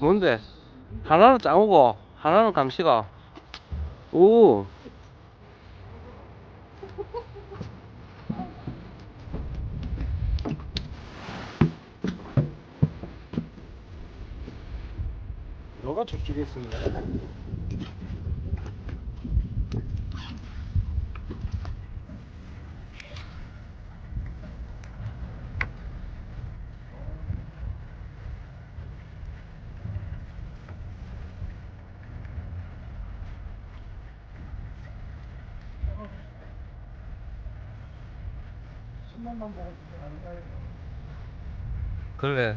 뭔데? 하나는 짱우고 하나는 감시가. 오. 너가 저쪽이었 습니다. 신문만 보고 안 가요. 그래.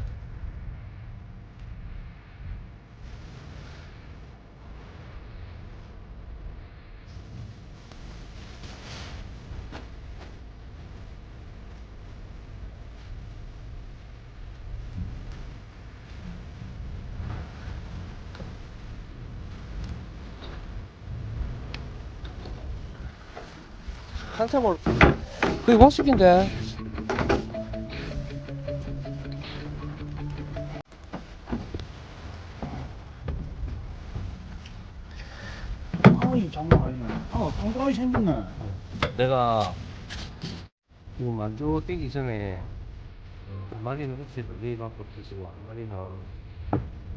한참 올. 그게 모습인데. 아이 장난 아니네. 아, 똥강이 생겼네. 내가 이거 만들어 뛰기 전에 한 마리는 혹시 내일밖에 없으시고 한 마리는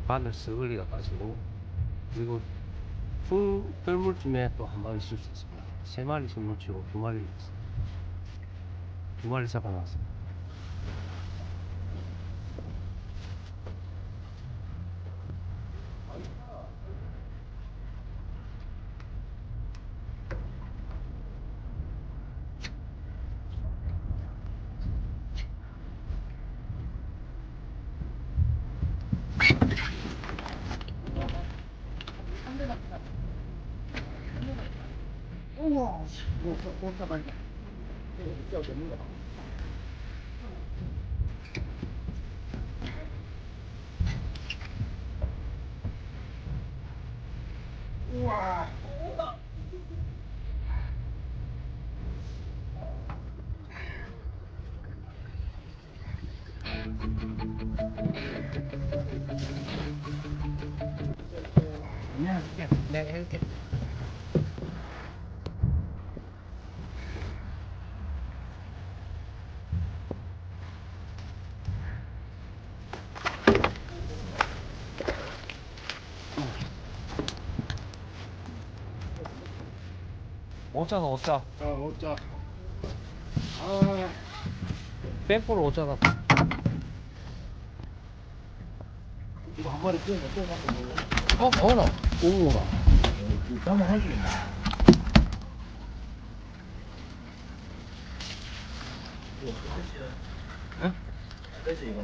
바늘 쓱을리가 가지고 그리고 fu 털물쯤에 또 한 마리 쓸 수 있습니다. 세 마리 손놓치고 두 마리 있어요. 두 마리 잡아놨어요. 우와, 뭐, 뭐, 뭐, 잠깐 那个叫什么鸟？哇！哎呀，来来来。 5잖아 5자 자, 먹자. 아, 뺑포로 5잖아 이거 한 마리 떼면 떼면 한 번. 어, 어라. 오라. 이거 한번 하지. 응? 끝이 이거.